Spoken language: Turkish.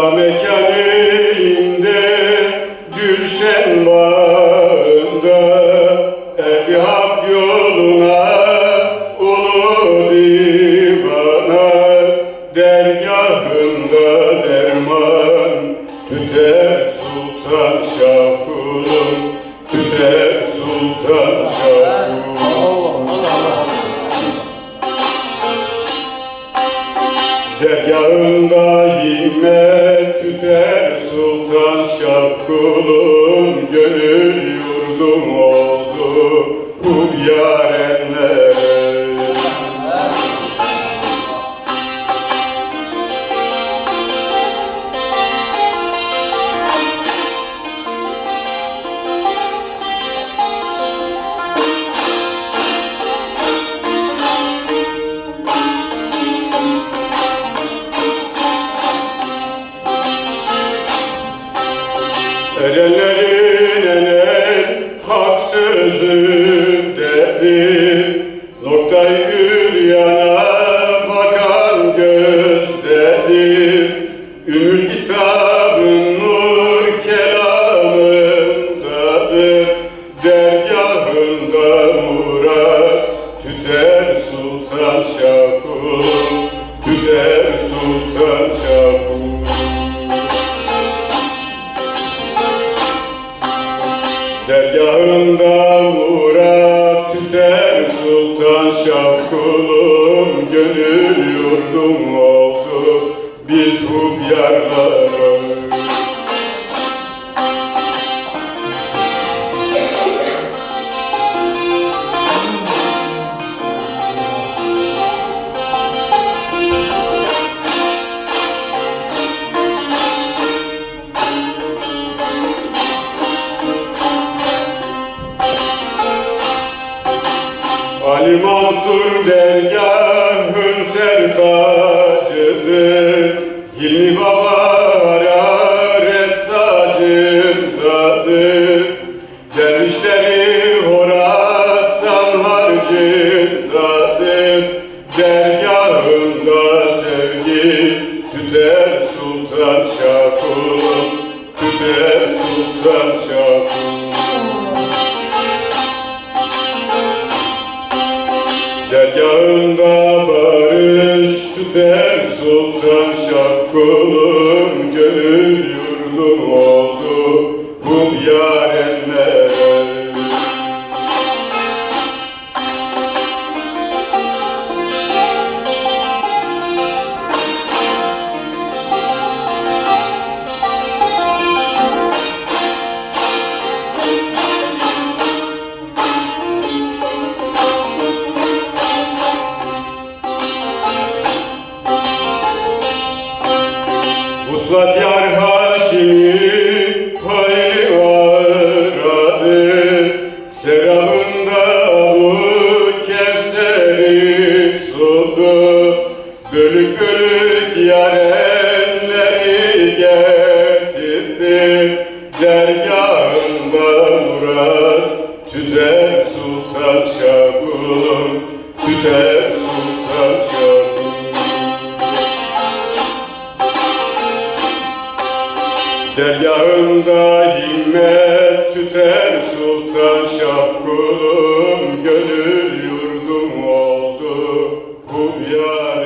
Ta mekan elinde Gülşen bağında. Erdi hak yoluna Ulu divana Dergahında derman Tüter sultan şah kulum Tüter sultan şah kulum Dergahında himmet tüter sultan kulum Gönül yurdum oldu. Bu yarenlere sultan kulum Dergahında murat tüter sultan şah kulum Gönül yurdum oldu. Biz hubyarlara Ali Mansur dergahın sertacıdır. Hilmi Baba arar sacındadır. Dervişleri Horasan harcındadır Dergahında sevgi tüter sultan şah kulum Tüter sultan şah şah kulum Gönül yurdum oldu Vuslat yar hayli aradı Selamında bu Kevser'i sundu Bölük bölük yarenleri getirdi Dergahında murat tüter sultan şah kulum Tüter sultan halime tüter sultan şapkulum Gönül yurdum oldu kubyar